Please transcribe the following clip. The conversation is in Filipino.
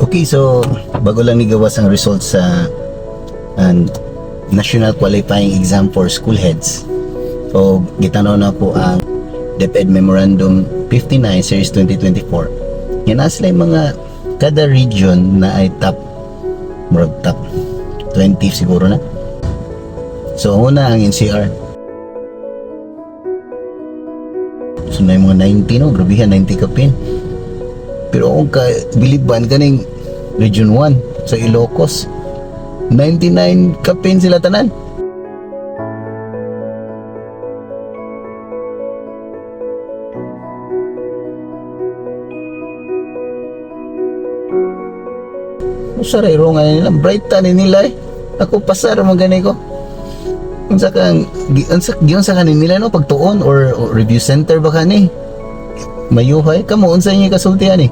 Okay, so bago lang nigawas ang results sa and National Qualifying Exam for School Heads. So, gitanaw na po ang DepEd Memorandum 59 Series 2024. Yan na sila yung mga kada region na ay top murag top 20 siguro na. So, una ang NCR. So, na yung mga 90 no, grabihan 90 kapin. Pero kung ka biliban kaning Region 1 sa Ilocos 99 kapin sila tanan. Usaray ro nga nila, bright ni nila eh. Ako pasar mo gani ko. Unsa kang unsa giun sa kanin nila no pagtuon or, or review center ba kani? Mayuhay kamo unsa inyo kasultihan ni?